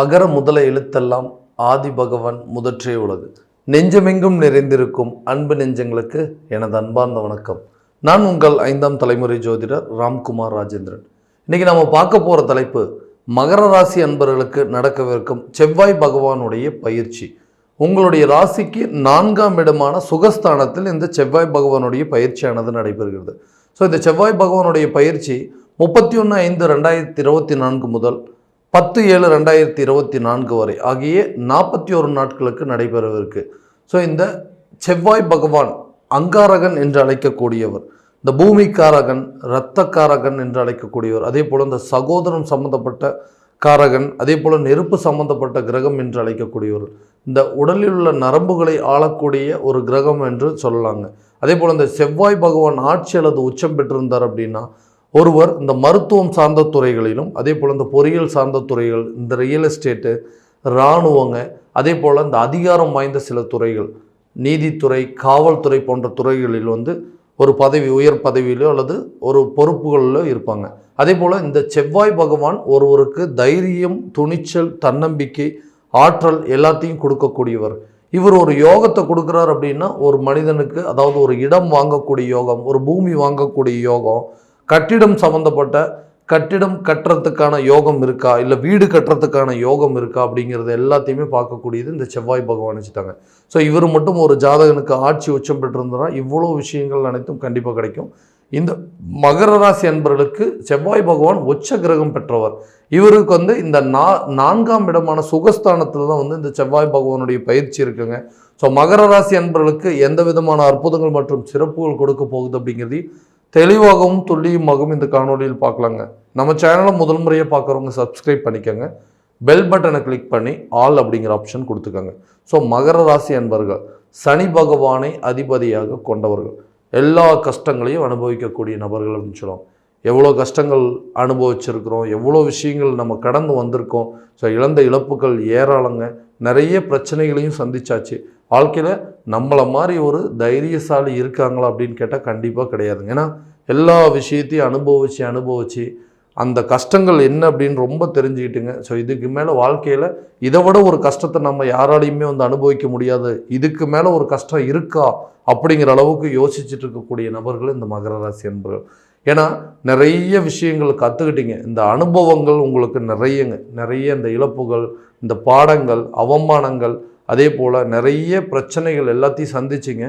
அகர முதல எழுத்தெல்லாம் ஆதி பகவான் முதற்றே உலகு. நெஞ்சமெங்கும் நிறைந்திருக்கும் அன்பு நெஞ்சங்களுக்கு எனது அன்பார்ந்த வணக்கம். நான் உங்கள் ஐந்தாம் தலைமுறை ஜோதிடர் ராம்குமார் ராஜேந்திரன். இன்னைக்கு நம்ம பார்க்க போகிற தலைப்பு மகர ராசி அன்பர்களுக்கு நடக்கவிருக்கும் செவ்வாய் பகவானுடைய பயிற்சி. உங்களுடைய ராசிக்கு நான்காம் இடமான சுகஸ்தானத்தில் இந்த செவ்வாய் பகவானுடைய பயிற்சியானது நடைபெறுகிறது. ஸோ இந்த செவ்வாய் பகவானுடைய பயிற்சி முப்பத்தி ஒன்று ஐந்து ரெண்டாயிரத்தி இருபத்தி நான்கு முதல் பத்து ஏழு ரெண்டாயிரத்தி இருபத்தி நான்கு வரை ஆகிய நாற்பத்தி ஒரு நாட்களுக்கு நடைபெறவிருக்கு. ஸோ இந்த செவ்வாய் பகவான் அங்காரகன் என்று அழைக்கக்கூடியவர் இந்த பூமிக்காரகன் இரத்தக்காரகன் என்று அழைக்கக்கூடியவர் அதே போல் இந்த சகோதரம் சம்பந்தப்பட்ட காரகன் அதே போல் நெருப்பு சம்பந்தப்பட்ட கிரகம் என்று அழைக்கக்கூடியவர் இந்த உடலில் உள்ள நரம்புகளை ஆளக்கூடிய ஒரு கிரகம் என்று சொல்லலாங்க. அதே போல் இந்த செவ்வாய் பகவான் ஆட்சி அல்லது உச்சம் பெற்றிருந்தார் அப்படின்னா ஒருவர் இந்த மருத்துவம் சார்ந்த துறைகளிலும் அதே போல் இந்த பொறியியல் சார்ந்த துறைகள் இந்த ரியல் எஸ்டேட்டு இராணுவங்க அதே போல் இந்த அதிகாரம் வாய்ந்த சில துறைகள் நீதித்துறை காவல்துறை போன்ற துறைகளில் வந்து ஒரு பதவி உயர் பதவியிலோ அல்லது ஒரு பொறுப்புகளிலோ இருப்பாங்க. அதே போல் இந்த செவ்வாய் பகவான் ஒருவருக்கு தைரியம் துணிச்சல் தன்னம்பிக்கை ஆற்றல் எல்லாத்தையும் கொடுக்கக்கூடியவர். இவர் ஒரு யோகத்தை கொடுக்குறார் அப்படின்னா ஒரு மனிதனுக்கு அதாவது ஒரு இடம் வாங்கக்கூடிய யோகம் ஒரு பூமி வாங்கக்கூடிய யோகம் கட்டிடம் சம்மந்தப்பட்ட கட்டிடம் கட்டுறதுக்கான யோகம் இருக்கா? இல்லை வீடு கட்டுறதுக்கான யோகம் இருக்கா? அப்படிங்கிறது எல்லாத்தையுமே பார்க்கக்கூடியது இந்த செவ்வாய் பகவான் வச்சுட்டாங்க. ஸோ இவர் மட்டும் ஒரு ஜாதகனுக்கு ஆட்சி உச்சம் பெற்றிருந்தனா இவ்வளோ விஷயங்கள் அனைத்தும் கண்டிப்பாக கிடைக்கும். இந்த மகர ராசி அன்பர்களுக்கு செவ்வாய் பகவான் உச்ச கிரகம் பெற்றவர். இவருக்கு வந்து இந்த நா நான்காம் இடமான சுகஸ்தானத்தில் தான் வந்து இந்த செவ்வாய் பகவானுடைய பயிற்சி இருக்குங்க. ஸோ மகர ராசி அன்பர்களுக்கு எந்த விதமான அற்புதங்கள் மற்றும் சிறப்புகள் கொடுக்க போகுது அப்படிங்கிறது தெளிவாகவும் துல்லியமாகவும் இந்த காணொலியில் பார்க்கலாங்க. நம்ம சேனலை முதல் முறையாக பார்க்குறவங்க சப்ஸ்கிரைப் பண்ணிக்கோங்க. பெல் பட்டனை கிளிக் பண்ணி ஆல் அப்படிங்கிற ஆப்ஷன் கொடுத்துக்கோங்க. ஸோ மகர ராசி அன்பர்கள் சனி பகவானை அதிபதியாக கொண்டவர்கள். எல்லா கஷ்டங்களையும் அனுபவிக்கக்கூடிய நபர்கள் அப்படின்னு சொல்லுவோம். எவ்வளோ கஷ்டங்கள் அனுபவிச்சிருக்கிறோம் எவ்வளோ விஷயங்கள் நம்ம கடந்து வந்திருக்கோம். ஸோ இழந்த இழப்புகள் ஏராளங்க. நிறைய பிரச்சனைகளையும் சந்திச்சாச்சு. வாழ்க்கையில் நம்மளை மாதிரி ஒரு தைரியசாலி இருக்காங்களா அப்படின்னு கேட்டால் கண்டிப்பாக கிடையாதுங்க. ஏன்னா எல்லா விஷயத்தையும் அனுபவித்து அனுபவித்து அந்த கஷ்டங்கள் என்ன அப்படின்னு ரொம்ப தெரிஞ்சுக்கிட்டுங்க. ஸோ இதுக்கு மேலே வாழ்க்கையில் இதை விட ஒரு கஷ்டத்தை நம்ம யாராலையுமே வந்து அனுபவிக்க முடியாது. இதுக்கு மேலே ஒரு கஷ்டம் இருக்கா அப்படிங்கிற அளவுக்கு யோசிச்சுட்டு இருக்கக்கூடிய நபர்கள் இந்த மகர ராசி என்பர்கள் ஏன்னா நிறைய விஷயங்கள் கற்றுக்கிட்டீங்க இந்த அனுபவங்கள் உங்களுக்கு நிறையங்க. நிறைய இந்த இழப்புகள் இந்த பாடங்கள் அவமானங்கள் அதே போல் நிறைய பிரச்சனைகள் எல்லாத்தையும் சந்திச்சிங்க.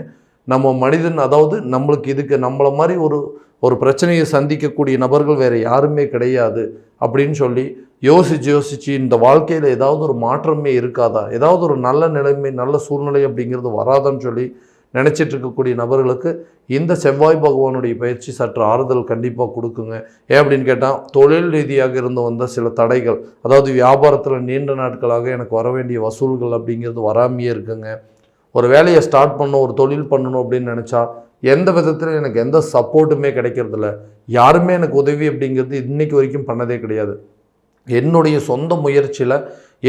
நம்ம மனிதன் அதாவது நம்மளுக்கு இதுக்கு நம்மளை மாதிரி ஒரு ஒரு பிரச்சனையை சந்திக்கக்கூடிய நபர்கள் வேறு யாருமே கிடையாது அப்படின்னு சொல்லி யோசிச்சு யோசித்து இந்த வாழ்க்கையில் ஏதாவது ஒரு மாற்றமே இருக்காதா? ஏதாவது ஒரு நல்ல நிலைமை நல்ல சூழ்நிலை அப்படிங்கிறது வராதான்னு சொல்லி நினச்சிட்டு இருக்கக்கூடிய நபர்களுக்கு இந்த செவ்வாய் பகவானுடைய பயிற்சி சற்று ஆறுதல் கண்டிப்பாக கொடுக்குங்க. ஏன் அப்படின்னு கேட்டால் தொழில் ரீதியாக இருந்து வந்த சில தடைகள் அதாவது வியாபாரத்தில் நீண்ட நாட்களாக எனக்கு வர வேண்டிய வசூல்கள் அப்படிங்கிறது வராமையே இருக்குங்க. ஒரு வேலையை ஸ்டார்ட் பண்ணணும் ஒரு தொழில் பண்ணணும் அப்படின்னு நினச்சா எந்த விதத்தில் எனக்கு எந்த சப்போர்ட்டுமே கிடைக்கிறதில்ல. யாருமே எனக்கு உதவி அப்படிங்கிறது இன்றைக்கு வரைக்கும் பண்ணதே கிடையாது. என்னுடைய சொந்த முயற்சியில்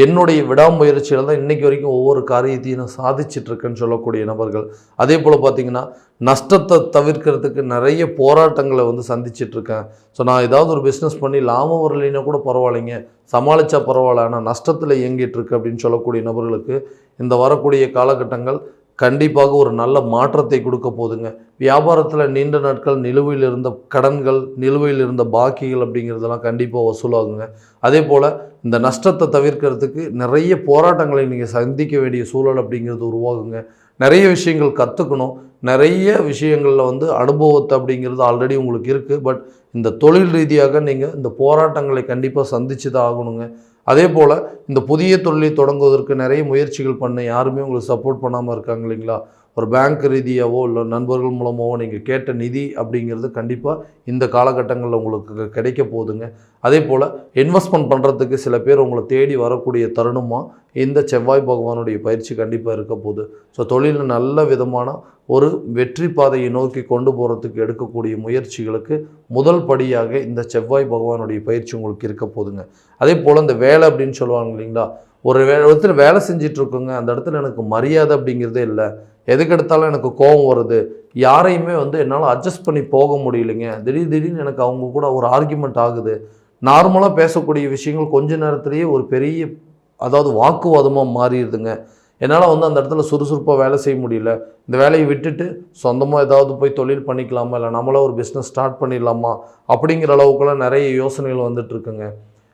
என்னுடைய விடாமுயற்சியில் தான் இன்றைக்கி வரைக்கும் ஒவ்வொரு காரியத்தையும் நான் சாதிச்சிட்ருக்கேன்னு சொல்லக்கூடிய நபர்கள். அதே போல் பார்த்தீங்கன்னா நஷ்டத்தை தவிர்க்கிறதுக்கு நிறைய போராட்டங்களை வந்து சந்திச்சிட்டு இருக்கேன் ஸோ நான் ஏதாவது ஒரு பிஸ்னஸ் பண்ணி லாபம் வரலைன்னா கூட பரவாயில்லைங்க. சமாளித்தா பரவாயில்ல. ஆனால் நஷ்டத்தில் இயங்கிட்டுருக்கு அப்படின்னு சொல்லக்கூடிய நபர்களுக்கு இந்த வரக்கூடிய காலகட்டங்கள் கண்டிப்பாக ஒரு நல்ல மாற்றத்தை கொடுக்க போதுங்க. வியாபாரத்தில் நீண்ட நாட்கள் நிலுவையில் இருந்த கடன்கள் நிலுவையில் இருந்த பாக்கிகள் அப்படிங்கிறதெல்லாம் கண்டிப்பாக வசூலாகுங்க. அதே போல் இந்த நஷ்டத்தை தவிர்க்கிறதுக்கு நிறைய போராட்டங்களை நீங்கள் சந்திக்க வேண்டிய சூழல் அப்படிங்கிறது உருவாகுங்க. நிறைய விஷயங்கள் கற்றுக்கணும் நிறைய விஷயங்களில் வந்து அனுபவத்தை அப்படிங்கிறது ஆல்ரெடி உங்களுக்கு இருக்குது பட் இந்த தொழில் ரீதியாக நீங்கள் இந்த போராட்டங்களை கண்டிப்பாக சந்திச்சு தான் ஆகணுங்க. அதே போல் இந்த புதிய தொழிலை தொடங்குவதற்கு நிறைய முயற்சிகள் பண்ண யாருமே உங்களுக்கு சப்போர்ட் பண்ணாமல் இருக்காங்க இல்லைங்களா? ஒரு பேங்க் ரீதியாவோ இல்லை நண்பர்கள் மூலமாகவோ நீங்கள் கேட்ட நிதி அப்படிங்கிறது கண்டிப்பாக இந்த காலகட்டங்களில் உங்களுக்கு கிடைக்க போகுதுங்க. அதே போல் இன்வெஸ்ட்மெண்ட் பண்ணுறதுக்கு சில பேர் உங்களை தேடி வரக்கூடிய தருணமாக இந்த செவ்வாய் பகவானுடைய பயிற்சி கண்டிப்பாக இருக்க போகுது. ஸோ தொழிலில் நல்ல விதமான ஒரு வெற்றி பாதையை நோக்கி கொண்டு போகிறதுக்கு எடுக்கக்கூடிய முயற்சிகளுக்கு முதல் படியாக இந்த செவ்வாய் பகவானுடைய பயிற்சி உங்களுக்கு இருக்க போதுங்க அதே போல் இந்த வேலை அப்படின்னு சொல்லுவாங்க இல்லைங்களா? ஒரு இடத்துல வேலை செஞ்சிட்ருக்கோங்க அந்த இடத்துல எனக்கு மரியாதை அப்படிங்கிறதே இல்லை. எதுக்கு எடுத்தாலும் எனக்கு கோபம் வருது. யாரையுமே வந்து என்னால் அட்ஜஸ்ட் பண்ணி போக முடியலைங்க. திடீர் திடீர்னு எனக்கு அவங்க கூட ஒரு ஆர்குமெண்ட் ஆகுது. நார்மலாக பேசக்கூடிய விஷயங்கள் கொஞ்ச நேரத்துலேயே ஒரு பெரிய அதாவது வாக்குவாதமாக மாறிடுதுங்க. என்னால் வந்து அந்த இடத்துல சுறுசுறுப்பாக வேலை செய்ய முடியல. இந்த வேலையை விட்டுட்டு சொந்தமாக ஏதாவது போய் தொழில் பண்ணிக்கலாமா? இல்லை நம்மளாக ஒரு பிஸ்னஸ் ஸ்டார்ட் பண்ணிடலாமா? அப்படிங்கிற அளவுக்குலாம் நிறைய யோசனைகள் வந்துட்டுருக்குங்க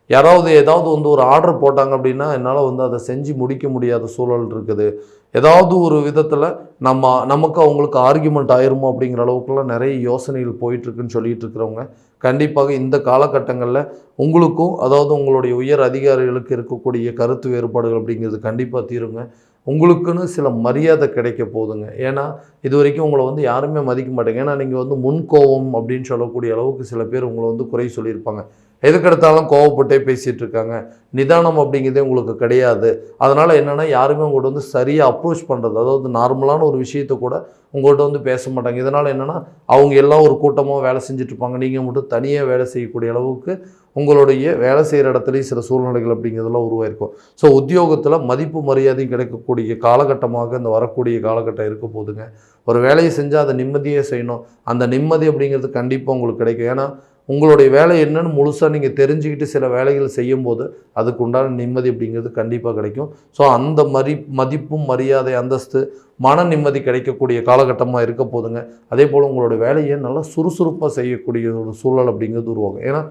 யாராவது ஏதாவது வந்து ஒரு ஆர்டர் போட்டாங்க அப்படின்னா என்னால் வந்து அதை செஞ்சு முடிக்க முடியாத சூழல் இருக்குது. ஏதாவது ஒரு விதத்தில் நம்ம நமக்கு அவங்களுக்கு ஆர்கியூமெண்ட் ஆயிருமோ அப்படிங்கிற அளவுக்குலாம் நிறைய யோசனைகள் போயிட்டுருக்குன்னு சொல்லிட்டு இருக்கிறவங்க கண்டிப்பாக இந்த காலகட்டங்களில் உங்களுக்கும் அதாவது உங்களுடைய உயர் அதிகாரிகளுக்கு இருக்கக்கூடிய கருத்து வேறுபாடுகள் அப்படிங்கிறது கண்டிப்பாக தீருங்க. உங்களுக்குன்னு சில மரியாதை கிடைக்க போகுதுங்க ஏன்னா இது வரைக்கும் உங்களை வந்து யாருமே மதிக்க மாட்டேங்க. ஏன்னா நீங்கள் வந்து முன்கோவம் அப்படின்னு சொல்லக்கூடிய அளவுக்கு சில பேர் உங்களை வந்து குறை சொல்லியிருப்பாங்க. எதுக்கெடுத்தாலும் கோவப்பட்டே பேசிகிட்டு இருக்காங்க. நிதானம் அப்படிங்கிறதே உங்களுக்கு கிடையாது. அதனால் என்னென்னா யாருமே உங்கள்கிட்ட வந்து சரியாக அப்ரோச் பண்ணுறது அதாவது நார்மலான ஒரு விஷயத்தை கூட உங்கள்கிட்ட வந்து பேச மாட்டாங்க. இதனால் என்னென்னா அவங்க எல்லாம் ஒரு கூட்டமாக வேலை செஞ்சுட்ருப்பாங்க நீங்கள் மட்டும் தனியாக வேலை செய்யக்கூடிய அளவுக்கு உங்களுடைய வேலை செய்கிற இடத்துலையும் சில சூழ்நிலைகள் அப்படிங்கிறதெல்லாம் உருவாயிருக்கும். ஸோ உத்தியோகத்தில் மதிப்பு மரியாதையும் கிடைக்கக்கூடிய காலகட்டமாக இந்த வரக்கூடிய காலகட்டம் இருக்க போதுங்க. ஒரு வேலையை செஞ்சால் அதை நிம்மதியே செய்யணும். அந்த நிம்மதி அப்படிங்கிறது கண்டிப்பாக உங்களுக்கு கிடைக்கும். ஏன்னா உங்களுடைய வேலை என்னன்னு முழுசாக நீங்கள் தெரிஞ்சுக்கிட்டு சில வேலைகள் செய்யும்போது அதுக்கு உண்டான நிம்மதி அப்படிங்கிறது கண்டிப்பாக கிடைக்கும். ஸோ அந்த மதி மதிப்பும் மரியாதை அந்தஸ்து மன நிம்மதி கிடைக்கக்கூடிய காலகட்டமாக இருக்க போதுங்க. அதே போல் உங்களோட வேலையை நல்லா சுறுசுறுப்பாக செய்யக்கூடிய ஒரு சூழல் அப்படிங்கிறது உருவாகும். ஏன்னா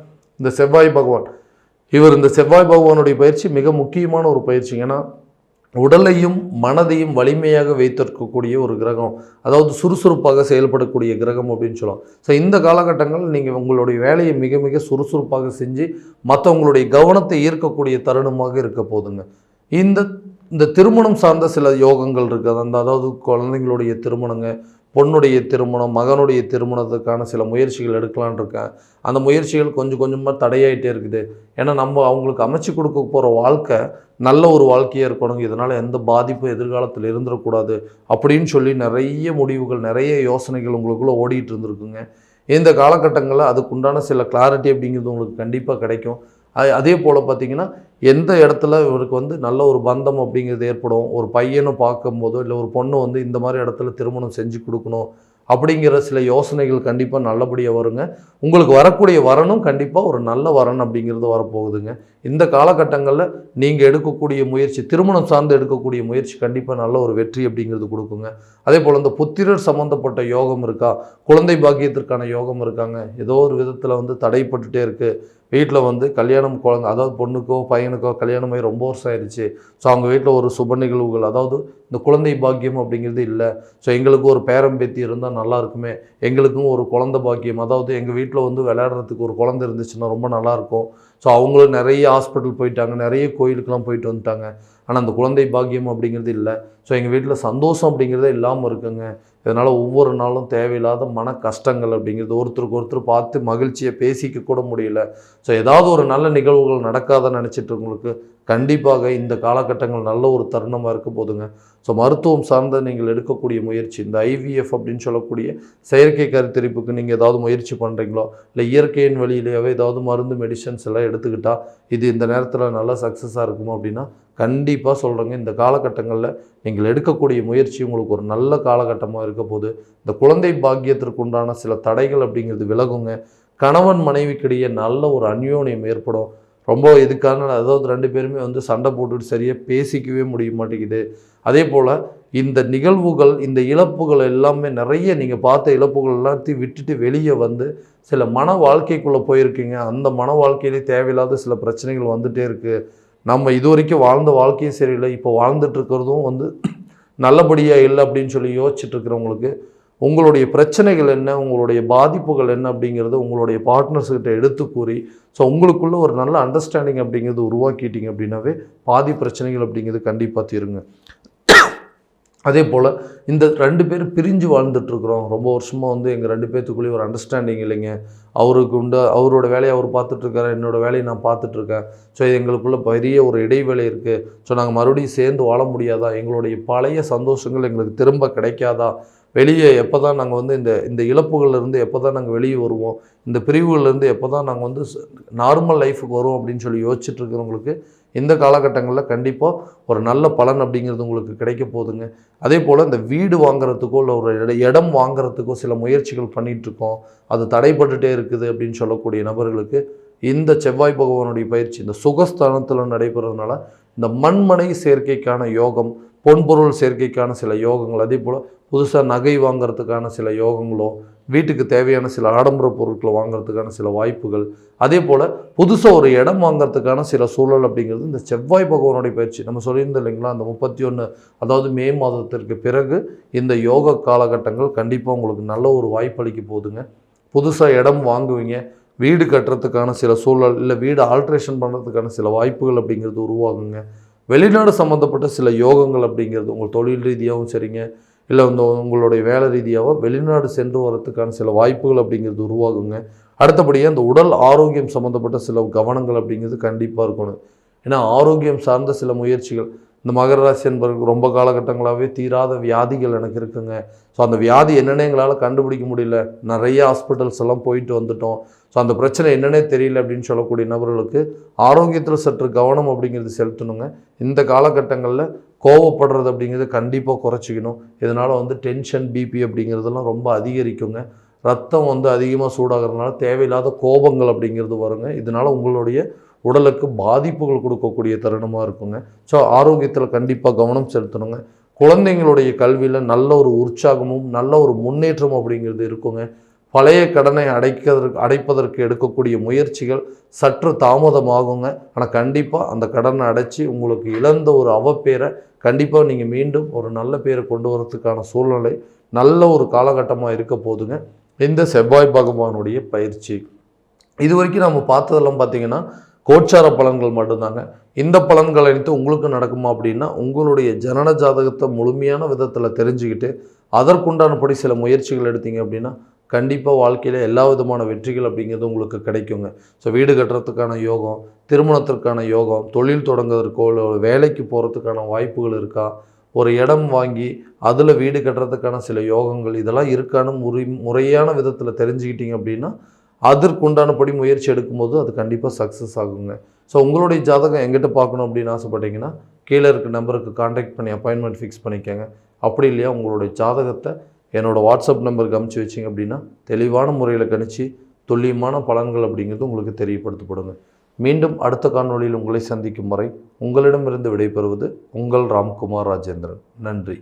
இந்த செவ்வாய் பகவான் இவர் இந்த செவ்வாய் பகவானுடைய பயிற்சி மிக முக்கியமான ஒரு பயிற்சி ஏன்னா உடலையும் மனதையும் வலிமையாக வைத்திருக்கக்கூடிய ஒரு கிரகம் அதாவது சுறுசுறுப்பாக செயல்படக்கூடிய கிரகம் அப்படின்னு சொல்லலாம் ஸோ இந்த காலகட்டங்களில் நீங்கள் உங்களுடைய வேலையை மிக மிக சுறுசுறுப்பாக செஞ்சு மற்றவங்களுடைய கவனத்தை ஈர்க்கக்கூடிய தருணமாக இருக்க போதுங்க. இந்த இந்த திருமணம் சார்ந்த சில யோகங்கள் இருக்குது அந்த அதாவது குழந்தைங்களுடைய திருமணங்க பொண்ணுடைய திருமணம் மகனுடைய திருமணத்துக்கான சில முயற்சிகள் எடுக்கலான் இருக்கேன். அந்த முயற்சிகள் கொஞ்சம் கொஞ்சமாக தடையாயிட்டே இருக்குது. ஏன்னா நம்ம அவங்களுக்கு அமைச்சு கொடுக்க போகிற வாழ்க்கை நல்ல ஒரு வாழ்க்கையாக இருக்கணும் இதனால் எந்த பாதிப்பும் எதிர்காலத்தில் இருந்துடக்கூடாது அப்படின்னு சொல்லி நிறைய முடிவுகள் நிறைய யோசனைகள் உங்களுக்குள்ளே ஓடிட்டு இருந்திருக்குங்க. இந்த காலகட்டங்களில் அதுக்குண்டான சில கிளாரிட்டி அப்படிங்கிறது உங்களுக்கு கண்டிப்பாக கிடைக்கும். அதே போல் பார்த்திங்கன்னா எந்த இடத்துல இவருக்கு வந்து நல்ல ஒரு பந்தம் அப்படிங்கிறது ஏற்படும் ஒரு பையனை பார்க்கும்போதோ இல்லை ஒரு பொண்ணு வந்து இந்த மாதிரி இடத்துல திருமணம் செஞ்சு கொடுக்கணும் அப்படிங்கிற சில யோசனைகள் கண்டிப்பாக நல்லபடியாக வருங்க. உங்களுக்கு வரக்கூடிய வரனும் கண்டிப்பாக ஒரு நல்ல வரன் அப்படிங்கிறது வரப்போகுதுங்க. இந்த காலகட்டங்களில் நீங்கள் எடுக்கக்கூடிய முயற்சி திருமணம் சார்ந்து எடுக்கக்கூடிய முயற்சி கண்டிப்பாக நல்ல ஒரு வெற்றி அப்படிங்கிறது கொடுக்குங்க. அதே போல் இந்த புத்திரர் சம்மந்தப்பட்ட யோகம் இருக்கா? குழந்தை பாக்கியத்திற்கான யோகம் இருக்காங்க. ஏதோ ஒரு விதத்தில் வந்து தடைப்பட்டுட்டே இருக்குது வீட்டில் வந்து கல்யாணம் குழந்தை அதாவது பொண்ணுக்கோ பையனுக்கோ கல்யாணமாகி ரொம்ப வருஷம் ஆயிடுச்சு. ஸோ அவங்க வீட்டில் ஒரு சுப நிகழ்வுகள் அதாவது இந்த குழந்தை பாக்கியம் அப்படிங்கிறது இல்லை. ஸோ எங்களுக்கு ஒரு பேரம் பேத்தி இருந்தால் நல்லா இருக்குமே. எங்களுக்கும் ஒரு குழந்தை பாக்கியம். அதாவது எங்கள் வீட்டில் வந்து விளையாடுறதுக்கு ஒரு குழந்தை இருந்துச்சுன்னா ரொம்ப நல்லாயிருக்கும் ஸோ அவங்களும் நிறைய ஹாஸ்பிட்டல் போயிட்டாங்க. நிறைய கோயிலுக்கெல்லாம் போயிட்டு வந்துட்டாங்க. ஆனால் அந்த குழந்தை பாக்கியம் அப்படிங்கிறது இல்லை. ஸோ எங்கள் வீட்டில் சந்தோஷம் அப்படிங்கிறதே இல்லாமல் இருக்குங்க. இதனால் ஒவ்வொரு நாளும் தேவையில்லாத மன கஷ்டங்கள் அப்படிங்கிறது ஒருத்தருக்கு ஒருத்தர் பார்த்து மகிழ்ச்சியை பேசிக்க கூட முடியல. ஸோ ஏதாவது ஒரு நல்ல நிகழ்வுகள் நடக்காத நினச்சிட்டு உங்களுக்கு கண்டிப்பாக இந்த காலகட்டங்கள் நல்ல ஒரு தருணமாக இருக்க போதுங்க. ஸோ மருத்துவம் சார்ந்த நீங்கள் எடுக்கக்கூடிய முயற்சி இந்த ஐவிஎஃப் அப்படின்னு சொல்லக்கூடிய செயற்கை கருத்தரிப்புக்கு நீங்கள் ஏதாவது முயற்சி பண்ணுறீங்களோ இல்லை இயற்கையின் வழியிலேயே ஏதாவது மருந்து மெடிசன்ஸ் எல்லாம் எடுத்துக்கிட்டால் இது இந்த நேரத்தில் நல்லா சக்ஸஸாக இருக்குமோ அப்படின்னா கண்டிப்பாக சொல்கிறேங்க இந்த காலகட்டங்களில் நீங்கள் எடுக்கக்கூடிய முயற்சி உங்களுக்கு ஒரு நல்ல காலகட்டமாக இருக்க போது இந்த குழந்தை பாக்கியத்திற்கு உண்டான சில தடைகள் அப்படிங்கிறது விலகுங்க. கணவன் மனைவிக்கிடையே நல்ல ஒரு அந்யோன்யம் ஏற்படும். ரொம்ப இதுக்கான அதாவது ரெண்டு பேருமே வந்து சண்டை போட்டுட்டு சரியாக பேசிக்கவே முடிய மாட்டேங்குது. அதே போல் இந்த நிகழ்வுகள் இந்த இழப்புகள் எல்லாமே நிறைய நீங்கள் பார்த்த இழப்புகள் எல்லாத்தையும் விட்டுட்டு வெளியே வந்து சில மன வாழ்க்கைக்குள்ளே போயிருக்கீங்க. அந்த மன வாழ்க்கையிலே தேவையில்லாத சில பிரச்சனைகள் வந்துகிட்டே இருக்குது நம்ம இது வரைக்கும் வாழ்ந்த வாழ்க்கையும் சரியில்லை. இப்போ வாழ்ந்துட்டு இருக்கிறதும் வந்து நல்லபடியாக இல்லை அப்படின்னு சொல்லி யோசிச்சுட்டு இருக்கிறவங்களுக்கு உங்களுடைய பிரச்சனைகள் என்ன உங்களுடைய பாதிப்புகள் என்ன அப்படிங்கிறத உங்களுடைய பார்ட்னர்ஸ்கிட்ட எடுத்து கூறி ஸோ உங்களுக்குள்ள ஒரு நல்ல அண்டர்ஸ்டாண்டிங் அப்படிங்கிறது உருவாக்கிட்டீங்க அப்படின்னாவே பாதி பிரச்சனைகள் அப்படிங்கிறது கண்டிப்பாக தீருங்க. அதே போல் இந்த ரெண்டு பேர் பிரிஞ்சு வாழ்ந்துட்டுருக்குறோம். ரொம்ப வருஷமாக வந்து எங்கள் ரெண்டு பேர்த்துக்குள்ளேயே ஒரு அண்டர்ஸ்டாண்டிங் இல்லைங்க. அவருக்கு உண்டு அவரோட வேலையை அவர் பார்த்துட்ருக்காரு என்னோட வேலையை நான் பார்த்துட்ருக்கேன் ஸோ எங்களுக்குள்ளே பெரிய ஒரு இடைவேளை இருக்குது ஸோ நாங்கள் மறுபடியும் சேர்ந்து வாழ முடியாதா? எங்களுடைய பழைய சந்தோஷங்கள் எங்களுக்கு திரும்ப கிடைக்காதா? வெளியே எப்போ தான் நாங்கள் வந்து இந்த இந்த இழப்புகள்லேருந்து எப்போ தான் நாங்கள் வெளியே வருவோம் இந்த பிரிவுகள்லேருந்து எப்போ தான் நாங்கள் வந்து நார்மல் லைஃபுக்கு வரும் அப்படின்னு சொல்லி யோசிச்சுட்டு இருக்கிறவங்களுக்கு இந்த காலகட்டங்களில் கண்டிப்பாக ஒரு நல்ல பலன் அப்படிங்கிறது உங்களுக்கு கிடைக்க போகுதுங்க. அதே போல் இந்த வீடு வாங்குறதுக்கோ இல்லை ஒரு இடம் வாங்குறதுக்கோ சில முயற்சிகள் பண்ணிகிட்ருக்கோம் அது தடைப்பட்டுட்டே இருக்குது அப்படின்னு சொல்லக்கூடிய நபர்களுக்கு இந்த செவ்வாய் பகவானுடைய பயிற்சி இந்த சுகஸ்தானத்தில் நடைபெறதுனால இந்த மண்மனை சேர்க்கைக்கான யோகம் பொன்பொருள் சேர்க்கைக்கான சில யோகங்கள் அதே போல் புதுசாக நகை வாங்கிறதுக்கான சில யோகங்களோ வீட்டுக்கு தேவையான சில ஆடம்பர பொருட்களை வாங்கிறதுக்கான சில வாய்ப்புகள் அதே போல் புதுசாக ஒரு இடம் வாங்கிறதுக்கான சில சூழல் அப்படிங்கிறது இந்த செவ்வாய் பகவானுடைய பயிற்சி. நம்ம சொல்லியிருந்தோம் இல்லைங்களா அந்த முப்பத்தி ஒன்று அதாவது மே மாதத்திற்கு பிறகு இந்த யோக காலகட்டங்கள் கண்டிப்பாக உங்களுக்கு நல்ல ஒரு வாய்ப்பளிக்க போகுதுங்க. புதுசாக இடம் வாங்குவீங்க வீடு கட்டுறதுக்கான சில சூழல் இல்லை வீடு ஆல்ட்ரேஷன் பண்ணுறதுக்கான சில வாய்ப்புகள் அப்படிங்கிறது உருவாகுங்க. வெளிநாடு சம்மந்தப்பட்ட சில யோகங்கள் அப்படிங்கிறது உங்கள் தொழில் ரீதியாகவும் சரிங்க. இல்லை வந்து உங்களுடைய வேலை ரீதியாகவோ வெளிநாடு சென்று வரத்துக்கான சில வாய்ப்புகள் அப்படிங்கிறது உருவாகுங்க. அடுத்தபடியாக இந்த உடல் ஆரோக்கியம் சம்மந்தப்பட்ட சில கவனங்கள் அப்படிங்கிறது கண்டிப்பாக இருக்கணும். ஏன்னா ஆரோக்கியம் சார்ந்த சில முயற்சிகள் இந்த மகர ராசி என்பவருக்கு ரொம்ப காலகட்டங்களாகவே தீராத வியாதிகள் எனக்கு இருக்குங்க. ஸோ அந்த வியாதி என்னென்ன எங்களால் கண்டுபிடிக்க முடியல. நிறைய ஹாஸ்பிட்டல்ஸ் எல்லாம் போயிட்டு வந்துட்டோம். ஸோ அந்த பிரச்சனை என்னன்னே தெரியல அப்படின்னு சொல்லக்கூடிய நபர்களுக்கு ஆரோக்கியத்தில் சற்று கவனம் அப்படிங்கிறது செலுத்தணுங்க. இந்த காலகட்டங்களில் கோவப்படுறது அப்படிங்கிறது கண்டிப்பாக குறைச்சிக்கணும். இதனால் வந்து டென்ஷன் பிபி அப்படிங்கிறதெல்லாம் ரொம்ப அதிகரிக்குங்க. ரத்தம் வந்து அதிகமாக சூடாகிறதுனால தேவையில்லாத கோபங்கள் அப்படிங்கிறது வருங்க. இதனால் உங்களுடைய உடலுக்கு பாதிப்புகள் கொடுக்கக்கூடிய தருணமாக இருக்குங்க. ஸோ ஆரோக்கியத்தில் கண்டிப்பாக கவனம் செலுத்தணுங்க. குழந்தைங்களுடைய கல்வியில் நல்ல ஒரு உற்சாகமும் நல்ல ஒரு முன்னேற்றம் அப்படிங்கிறது இருக்குங்க. பழைய கடனை அடைக்கிறதுக்கு அடைப்பதற்கு எடுக்கக்கூடிய முயற்சிகள் சற்று தாமதமாகுங்க. ஆனால் கண்டிப்பாக அந்த கடனை அடைச்சி உங்களுக்கு இழந்த ஒரு அவப்பேரை கண்டிப்பாக நீங்கள் மீண்டும் ஒரு நல்ல பேரை கொண்டு வரதுக்கான சூழ்நிலை நல்ல ஒரு காலகட்டமாக இருக்க போதுங்க. இந்த செவ்வாய் பகவானுடைய பயிற்சி. இது வரைக்கும் நம்ம பார்த்ததெல்லாம் பார்த்தீங்கன்னா கோச்சார பலன்கள் மட்டும்தாங்க. இந்த பலன்கள் அனைத்து உங்களுக்கு நடக்குமா அப்படின்னா உங்களுடைய ஜனன ஜாதகத்தை முழுமையான விதத்தில் தெரிஞ்சுக்கிட்டு அதற்குண்டானபடி சில முயற்சிகள் எடுத்தீங்க அப்படின்னா கண்டிப்பாக வாழ்க்கையில் எல்லா விதமான வெற்றிகள் அப்படிங்கிறது உங்களுக்கு கிடைக்குங்க. ஸோ வீடு கட்டுறதுக்கான யோகம் திருமணத்திற்கான யோகம் தொழில் தொடங்குறதுக்கோ இல்லை வேலைக்கு போகிறதுக்கான வாய்ப்புகள் இருக்கா? ஒரு இடம் வாங்கி அதில் வீடு கட்டுறதுக்கான சில யோகங்கள் இதெல்லாம் இருக்கான்னு முறை முறையான விதத்தில் தெரிஞ்சுக்கிட்டீங்க அப்படின்னா அதற்குண்டானபடி முயற்சி எடுக்கும்போது அது கண்டிப்பாக சக்ஸஸ் ஆகுங்க. ஸோ உங்களுடைய ஜாதகம் எங்கிட்ட பார்க்கணும் அப்படின்னு ஆசைப்பட்டீங்கன்னா கீழே இருக்க நம்பருக்கு காண்டாக்ட் பண்ணி அப்பாயின்மெண்ட் ஃபிக்ஸ் பண்ணிக்கோங்க. அப்படி இல்லையா உங்களுடைய ஜாதகத்தை என்னோடய வாட்ஸ்அப் நம்பருக்கு அமுச்சு வச்சிங்க அப்படின்னா தெளிவான முறையில் கணிச்சு துல்லியமான பலன்கள் அப்படிங்கிறது உங்களுக்கு தெரியப்படுத்தப்படுங்க. மீண்டும் அடுத்த காணொளியில் உங்களை சந்திக்கும் வரை உங்களிடமிருந்து விடைபெறுவது உங்கள் ராம்குமார் ராஜேந்திரன். நன்றி.